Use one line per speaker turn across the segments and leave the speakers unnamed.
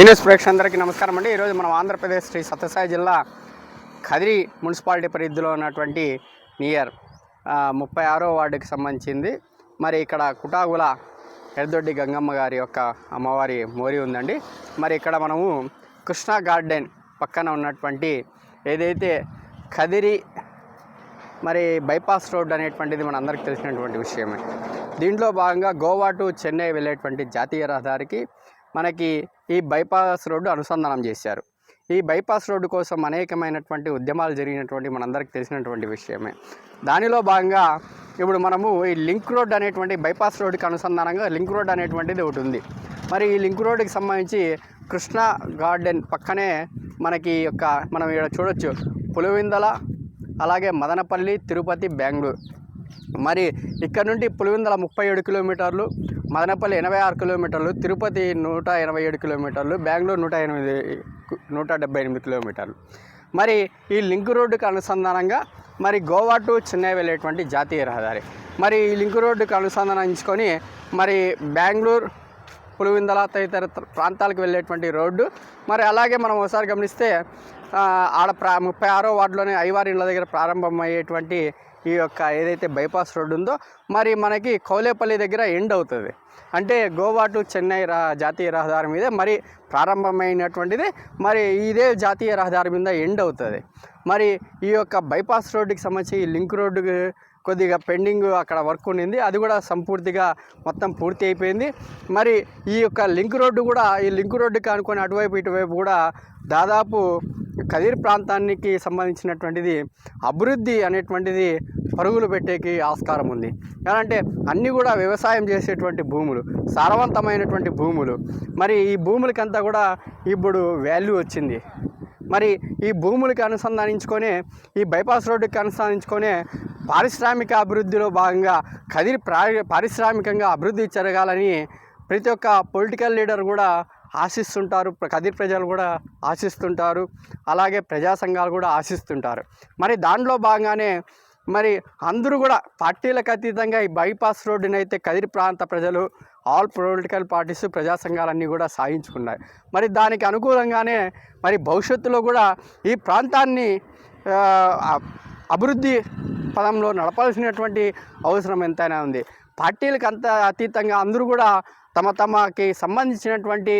ఈ ప్రేక్షకులందరికీ నమస్కారం అండి. ఈరోజు మనం ఆంధ్రప్రదేశ్ శ్రీ సత్యసాయి జిల్లా కదిరి మున్సిపాలిటీ పరిధిలో ఉన్నటువంటి నియర్ ముప్పై ఆరో వార్డుకి సంబంధించింది. మరి ఇక్కడ కుటాగుల ఎర్దొడ్డి గంగమ్మ గారి యొక్క అమ్మవారి మోరి ఉందండి. మరి ఇక్కడ మనము కృష్ణా గార్డెన్ పక్కన ఉన్నటువంటి ఏదైతే కదిరి మరి బైపాస్ రోడ్ అనేటువంటిది మన అందరికీ తెలిసినటువంటి విషయమే. దీంట్లో భాగంగా గోవా టు చెన్నై వెళ్ళేటువంటి జాతీయ రహదారికి మనకి ఈ బైపాస్ రోడ్డు అనుసంధానం చేశారు. ఈ బైపాస్ రోడ్డు కోసం అనేకమైనటువంటి ఉద్యమాలు జరిగినటువంటి మనందరికీ తెలిసినటువంటి విషయమే. దానిలో భాగంగా ఇప్పుడు మనము ఈ లింక్ రోడ్ అనేటువంటి బైపాస్ రోడ్డుకి అనుసంధానంగా లింక్ రోడ్ అనేటువంటిది ఒకటి ఉంది. మరి ఈ లింక్ రోడ్డుకి సంబంధించి కృష్ణ గార్డెన్ పక్కనే మనకి ఈ యొక్క మనం ఇక్కడ చూడొచ్చు పులివిందల అలాగే మదనపల్లి తిరుపతి బెంగళూరు. మరి ఇక్కడ నుండి పులివెందుల ముప్పై ఏడు కిలోమీటర్లు మదనపల్లి ఎనభై ఆరు కిలోమీటర్లు తిరుపతి నూట ఎనభై ఏడు కిలోమీటర్లు బెంగళూరు నూట ఎనిమిది నూట డెబ్బై ఎనిమిది కిలోమీటర్లు. మరి ఈ లింక్ రోడ్డుకు అనుసంధానంగా మరి గోవా టు చెన్నై వెళ్ళేటువంటి జాతీయ రహదారి. మరి ఈ లింక్ రోడ్డుకు అనుసంధానించుకొని మరి బెంగళూరు పులివిందల తదితర ప్రాంతాలకు వెళ్ళేటువంటి రోడ్డు. మరి అలాగే మనం ఒకసారి గమనిస్తే ఆడ ప్రా ముప్పై ఆరో వార్డులోనే ఐవారి ఇళ్ళ దగ్గర ప్రారంభమయ్యేటువంటి ఈ యొక్క ఏదైతే బైపాస్ రోడ్డు ఉందో మరి మనకి కౌలేపల్లి దగ్గర ఎండ్ అవుతుంది. అంటే గోవా టు చెన్నై రా జాతీయ రహదారి మీద మరి ప్రారంభమైనటువంటిది. మరి ఇదే జాతీయ రహదారి మీద ఎండ్ అవుతుంది. మరి ఈ యొక్క బైపాస్ రోడ్డుకి సంబంధించి ఈ లింక్ రోడ్డుకి కొద్దిగా పెండింగ్ అక్కడ వర్క్ ఉండింది. అది కూడా సంపూర్తిగా మొత్తం పూర్తి అయిపోయింది. మరి ఈ యొక్క లింక్ రోడ్డు కూడా ఈ లింక్ రోడ్డుకి అనుకుని అటువైపు ఇటువైపు కూడా దాదాపు కదీర్ ప్రాంతానికి సంబంధించినటువంటిది అభివృద్ధి అనేటువంటిది పరుగులు పెట్టేకి ఆస్కారం ఉంది. ఎలాంటే అన్నీ కూడా వ్యవసాయం చేసేటువంటి భూములు సారవంతమైనటువంటి భూములు. మరి ఈ భూములకంతా కూడా ఇప్పుడు వాల్యూ వచ్చింది. మరి ఈ భూములకి అనుసంధానించుకొనే ఈ బైపాస్ రోడ్డుకి అనుసంధానించుకొనే పారిశ్రామిక అభివృద్ధిలో భాగంగా కదిరి పారిశ్రామికంగా అభివృద్ధి జరగాలని ప్రతి ఒక్క పొలిటికల్ లీడర్ కూడా ఆశిస్తుంటారు. ప్ర- కదిరి ప్రజలు కూడా ఆశిస్తుంటారు. అలాగే ప్రజా సంఘాలు కూడా ఆశిస్తుంటారు. మరి దాంట్లో భాగంగానే మరి అందరూ కూడా పార్టీలకు అతీతంగా ఈ బైపాస్ రోడ్డుని అయితే కదిరి ప్రాంత ప్రజలు ఆల్ పొలిటికల్ పార్టీస్ ప్రజా సంఘాలన్నీ కూడా సాధించుకున్నాయి. మరి దానికి అనుకూలంగానే మరి భవిష్యత్తులో కూడా ఈ ప్రాంతాన్ని అభివృద్ధి పదంలో నడపాల్సినటువంటి అవసరం ఎంతైనా ఉంది. పార్టీలకు అంత అతీతంగా అందరూ కూడా తమ తమకి సంబంధించినటువంటి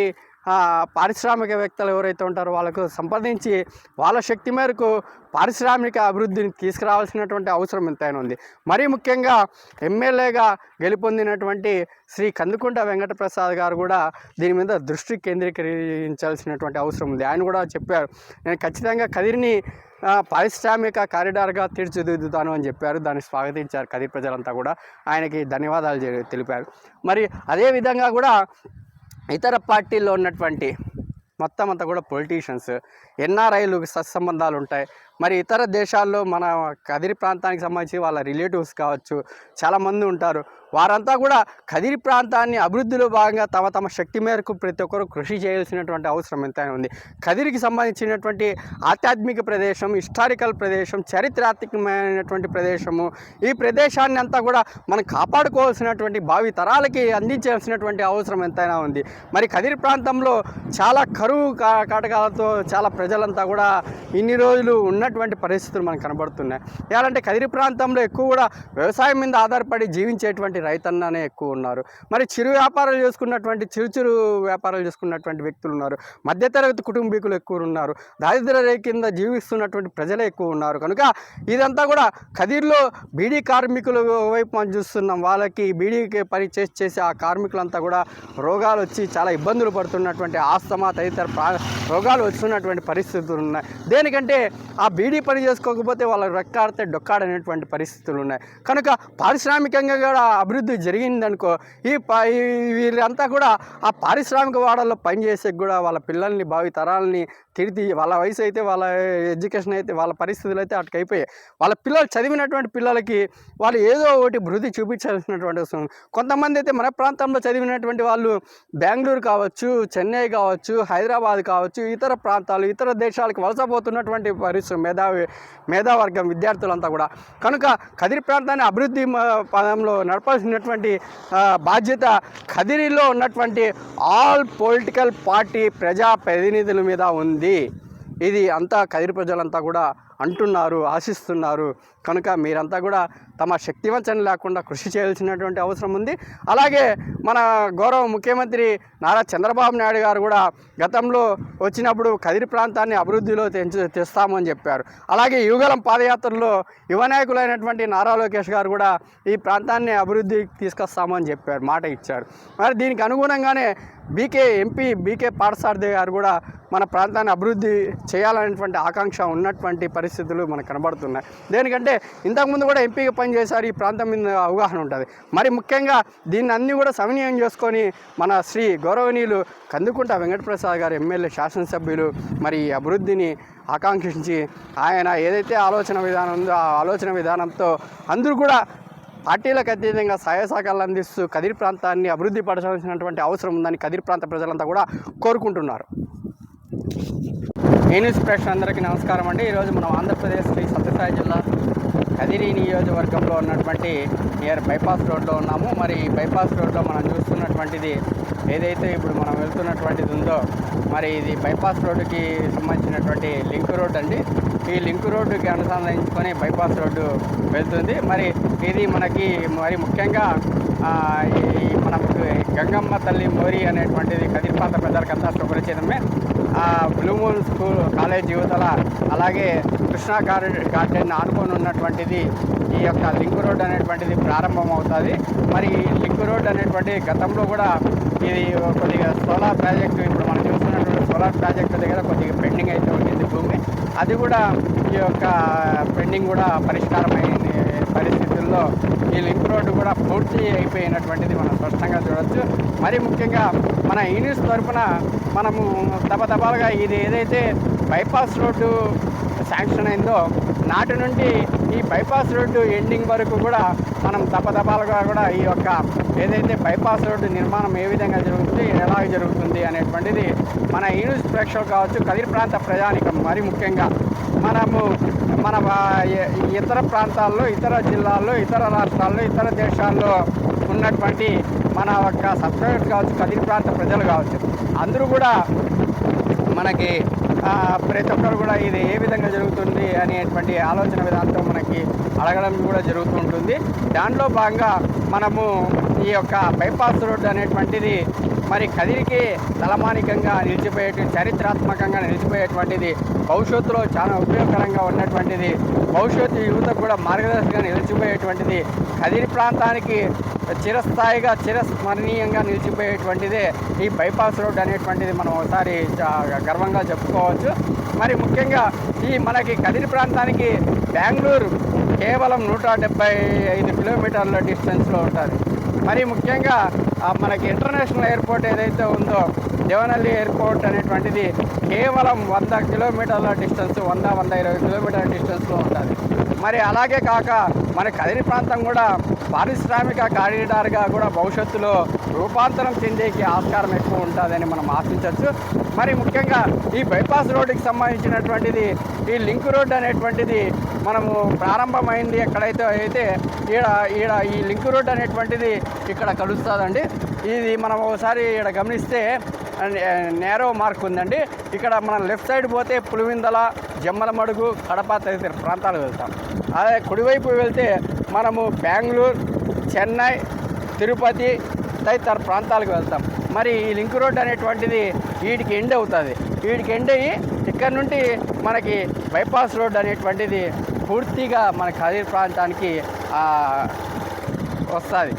పారిశ్రామికవేత్తలు ఎవరైతే ఉంటారో వాళ్ళకు సంప్రదించి వాళ్ళ శక్తి మేరకు పారిశ్రామిక అభివృద్ధిని తీసుకురావాల్సినటువంటి అవసరం ఎంతైనా ఉంది. మరీ ముఖ్యంగా ఎమ్మెల్యేగా గెలుపొందినటువంటి శ్రీ కందుకుంట వెంకటప్రసాద్ గారు కూడా దీని మీద దృష్టి కేంద్రీకరించాల్సినటువంటి అవసరం ఉంది. ఆయన కూడా చెప్పారు నేను ఖచ్చితంగా కదిరిని పారిశ్రామిక కారిడార్గా తీర్చిదిద్దుతాను అని చెప్పారు. దాన్ని స్వాగతించారు కదిరి ప్రజలంతా కూడా. ఆయనకి ధన్యవాదాలు తెలిపారు. మరి అదేవిధంగా కూడా ఇతర పార్టీల్లో ఉన్నటువంటి మొత్తం అంతా కూడా పొలిటీషియన్స్ ఎన్ఆర్ఐలు సత్సంబంధాలు ఉంటాయి మరి ఇతర దేశాల్లో మన కదిరి ప్రాంతానికి సంబంధించి వాళ్ళ రిలేటివ్స్ కావచ్చు చాలామంది ఉంటారు. వారంతా కూడా కదిరి ప్రాంతాన్ని అభివృద్ధిలో భాగంగా తమ తమ శక్తి మేరకు ప్రతి ఒక్కరు కృషి చేయాల్సినటువంటి అవసరం ఎంతైనా ఉంది. కదిరికి సంబంధించినటువంటి ఆధ్యాత్మిక ప్రదేశం హిస్టారికల్ ప్రదేశం చారిత్రాత్మకమైనటువంటి ప్రదేశము ఈ ప్రదేశాన్ని అంతా కూడా మనం కాపాడుకోవాల్సినటువంటి భావి తరాలకి అందించాల్సినటువంటి అవసరం ఎంతైనా ఉంది. మరి కదిరి ప్రాంతంలో చాలా కరువు కా- కాటకాలతో చాలా ప్రజలంతా కూడా ఇన్ని రోజులు ఉన్నటువంటి పరిస్థితులు మనకు కనబడుతున్నాయి. ఎలాంటి కదిరి ప్రాంతంలో ఎక్కువ కూడా వ్యవసాయం మీద ఆధారపడి జీవించేటువంటి రైతన్ననే ఎక్కువ ఉన్నారు. మరి చిరు వ్యాపారాలు చేసుకున్నటువంటి చిరు చిరు వ్యాపారాలు చేసుకున్నటువంటి వ్యక్తులు ఉన్నారు. మధ్యతరగతి కుటుంబీకులు ఎక్కువ ఉన్నారు. దారిద్ర కింద జీవిస్తున్నటువంటి ప్రజలే ఎక్కువ ఉన్నారు. కనుక ఇదంతా కూడా కదిర్లో బీడీ కార్మికులు వైపు మనం చూస్తున్నాం. వాళ్ళకి బీడీకి పని చేసి చేసి ఆ కార్మికులంతా కూడా రోగాలు వచ్చి చాలా ఇబ్బందులు పడుతున్నటువంటి ఆస్తమా తదితర ప్రా రోగాలు వస్తున్నటువంటి పరిస్థితులు ఉన్నాయి. దేనికంటే ఆ బీడీ పని చేసుకోకపోతే వాళ్ళు రెక్కాడితే డొక్కాడనేటువంటి పరిస్థితులు ఉన్నాయి. కనుక పారిశ్రామికంగా కూడా అభివృద్ధి జరిగిందనుకో ఈ ప- వీళ్ళంతా కూడా ఆ పారిశ్రామిక వాడల్లో పనిచేసే కూడా వాళ్ళ పిల్లల్ని భావి తరాలని తిరిగి వాళ్ళ వయసు అయితే వాళ్ళ ఎడ్యుకేషన్ అయితే వాళ్ళ పరిస్థితులు అయితే అటుకైపోయాయి వాళ్ళ పిల్లలు చదివినటువంటి పిల్లలకి వాళ్ళు ఏదో ఒకటి వృద్ధి చూపించాల్సినటువంటి అవసరం కొంతమంది అయితే మన ప్రాంతంలో చదివినటువంటి వాళ్ళు బెంగళూరు కావచ్చు చెన్నై కావచ్చు హైదరాబాద్ కావచ్చు ఇతర ప్రాంతాలు ఇతర దేశాలకు వలసపోతున్నటువంటి పరిశ్రమ మేధావి మేధావర్గం విద్యార్థులంతా కూడా. కనుక కదిరి ప్రాంతాన్ని అభివృద్ధి పదంలో నడపాల్సినటువంటి బాధ్యత కదిరిలో ఉన్నటువంటి ఆల్ పొలిటికల్ పార్టీ ప్రజా ప్రతినిధుల మీద ఉంది. ఇది అంతా కదిరి ప్రజలంతా కూడా అంటున్నారు ఆశిస్తున్నారు. కనుక మీరంతా కూడా తమ శక్తివంచన లేకుండా కృషి చేయాల్సినటువంటి అవసరం ఉంది. అలాగే మన గౌరవ ముఖ్యమంత్రి నారా చంద్రబాబు నాయుడు గారు కూడా గతంలో వచ్చినప్పుడు కదిరి ప్రాంతాన్ని అభివృద్ధిలో తెంచు తెస్తామని చెప్పారు. అలాగే యుగలం పాదయాత్రలో యువ నాయకులైనటువంటి నారా లోకేష్ గారు కూడా ఈ ప్రాంతాన్ని అభివృద్ధికి తీసుకొస్తామని చెప్పారు మాట ఇచ్చారు. మరి దీనికి అనుగుణంగానే బీకే ఎంపీ బీకే పాఠశారథి గారు కూడా మన ప్రాంతాన్ని అభివృద్ధి చేయాలనేటువంటి ఆకాంక్ష ఉన్నటువంటి పరిస్థితులు మనకు కనబడుతున్నాయి. దేనికంటే ఇంతకుముందు కూడా ఎంపీగా పనిచేశారు ఈ ప్రాంతం మీద అవగాహన ఉంటుంది. మరి ముఖ్యంగా దీన్ని అన్ని కూడా సమన్వయం చేసుకొని మన శ్రీ గౌరవనీయులు కందుకుంట వెంకటప్రసాద్ గారు ఎమ్మెల్యే శాసనసభ్యులు మరి ఈ అభివృద్ధిని ఆకాంక్షించి ఆయన ఏదైతే ఆలోచన విధానం ఉందో ఆ ఆలోచన విధానంతో అందరూ కూడా పార్టీలకు అతీతంగా సహాయ సహకారాలు అందిస్తూ కదిరి ప్రాంతాన్ని అభివృద్ధి పరచాల్సినటువంటి అవసరం ఉందని కదిరి ప్రాంత ప్రజలంతా కూడా కోరుకుంటున్నారు. ఏ న్యూస్ ప్రేక్షకులు అందరికీ నమస్కారం అండి. ఈరోజు మనం ఆంధ్రప్రదేశ్ శ్రీ సత్యసాయి జిల్లా కదిరి నియోజకవర్గంలో ఉన్నటువంటి నియర్ బైపాస్ రోడ్లో ఉన్నాము. మరి ఈ బైపాస్ రోడ్లో మనం చూస్తున్నటువంటిది ఏదైతే ఇప్పుడు మనం వెళ్తున్నటువంటిది ఉందో మరి ఇది బైపాస్ రోడ్డుకి సంబంధించినటువంటి లింక్ రోడ్ అండి. ఈ లింక్ రోడ్డుకి అనుసంధానించుకొని బైపాస్ రోడ్డు వెళ్తుంది. మరి ఇది మనకి మరి ముఖ్యంగా మన ఈ గంగమ్మ తల్లి మోరి అనేటువంటిది కదిరిపాత పెద్దలకంతా సుపరిచితమే ఆ బ్లూ మూన్ స్కూల్ కాలేజ్ యువతల అలాగే కృష్ణా గార్డెన్ గార్డెన్ ఆనుకొని ఉన్నటువంటిది ఈ యొక్క లింక్ రోడ్ అనేటువంటిది ప్రారంభం అవుతుంది మరి ఈ లింక్ రోడ్ అనేటువంటి గతంలో కూడా ఇది కొద్దిగా సోలార్ ప్రాజెక్టు ఇప్పుడు మనం చూస్తున్నటువంటి సోలార్ ప్రాజెక్టు దగ్గర కొద్దిగా పెండింగ్ అయితే ఉంటుంది భూమి. అది కూడా ఈ యొక్క పెండింగ్ కూడా పరిష్కారమైన పరిస్థితుల్లో ఈ లింక్ రోడ్డు కూడా పూర్తి అయిపోయినటువంటిది మనం స్పష్టంగా చూడొచ్చు. మరి ముఖ్యంగా మన ఈ న్యూస్ తరఫున మనము దబదబాలుగా ఇది ఏదైతే బైపాస్ రోడ్డు శాంక్షన్ అయిందో నాటి నుండి ఈ బైపాస్ రోడ్డు ఎండింగ్ వరకు కూడా మనం దపదపాలుగా కూడా ఈ యొక్క ఏదైతే బైపాస్ రోడ్డు నిర్మాణం ఏ విధంగా జరుగుతుంది ఎలా జరుగుతుంది అనేటువంటిది మన ఈ న్యూస్ ప్రేక్షకులు కావచ్చు కదిరి ప్రాంత ప్రజానికం మరి ముఖ్యంగా మనము మన ఇతర ప్రాంతాల్లో ఇతర జిల్లాల్లో ఇతర రాష్ట్రాల్లో ఇతర దేశాల్లో ఉన్నటువంటి మన యొక్క సబ్స్క్రైబర్స్ కావచ్చు కదిరి ప్రాంత ప్రజలు కావచ్చు అందరూ కూడా మనకి ప్రతి ఒక్కరు కూడా ఇది ఏ విధంగా జరుగుతుంది అనేటువంటి ఆలోచన విధానంతో మనకి అడగడం కూడా జరుగుతూ ఉంటుంది. దాంట్లో భాగంగా మనము ఈ యొక్క బైపాస్ రోడ్డు అనేటువంటిది మరి కదిరికి తలమానికంగా నిలిచిపోయే చరిత్రాత్మకంగా నిలిచిపోయేటువంటిది భవిష్యత్తులో చాలా ఉపయోగకరంగా ఉన్నటువంటిది భవిష్యత్తు యువతకు కూడా మార్గదర్శకంగా నిలిచిపోయేటువంటిది కదిరి ప్రాంతానికి చిరస్థాయిగా చిరస్మరణీయంగా నిలిచిపోయేటువంటిదే ఈ బైపాస్ రోడ్ అనేటువంటిది మనం ఒకసారి గర్వంగా చెప్పుకోవచ్చు. మరి ముఖ్యంగా ఈ మనకి కదిరి ప్రాంతానికి బెంగళూరు కేవలం నూట డెబ్బై ఐదు కిలోమీటర్ల డిస్టెన్స్లో ఉంటుంది. మరి ముఖ్యంగా మనకి ఇంటర్నేషనల్ ఎయిర్పోర్ట్ ఏదైతే ఉందో దేవనల్లి ఎయిర్పోర్ట్ అనేటువంటిది కేవలం వంద కిలోమీటర్ల డిస్టెన్స్ వంద వంద ఇరవై కిలోమీటర్ల డిస్టెన్స్లో ఉంటుంది మరి అలాగే కాక మన కదిరి ప్రాంతం కూడా పారిశ్రామిక కారిడార్గా కూడా భవిష్యత్తులో రూపాంతరం చెందేకి ఆస్కారం ఎక్కువ ఉంటుందని మనం ఆశించవచ్చు. మరి ముఖ్యంగా ఈ బైపాస్ రోడ్డుకి సంబంధించినటువంటిది ఈ లింక్ రోడ్ అనేటువంటిది మనము ప్రారంభమైంది ఎక్కడైతే అయితే ఈడ ఈడ ఈ లింక్ రోడ్ అనేటువంటిది ఇక్కడ కలుస్తుందండి. ఇది మనం ఒకసారి ఇక్కడ గమనిస్తే నేరో మార్క్ ఉందండి. ఇక్కడ మనం లెఫ్ట్ సైడ్ పోతే పులివిందల జమ్మలమడుగు కడప తదితర ప్రాంతాలు వెళ్తాం. అదే కుడివైపు వెళ్తే మనము బెంగళూరు చెన్నై తిరుపతి తదితర ప్రాంతాలకు వెళ్తాం. మరి ఈ లింక్ రోడ్ అనేటువంటిది వీటికి ఎండ్ అవుతుంది. వీటికి ఎండ్ అయ్యి ఇక్కడ నుండి మనకి బైపాస్ రోడ్ అనేటువంటిది పూర్తిగా మన ఖరీర్ ప్రాంతానికి వస్తుంది.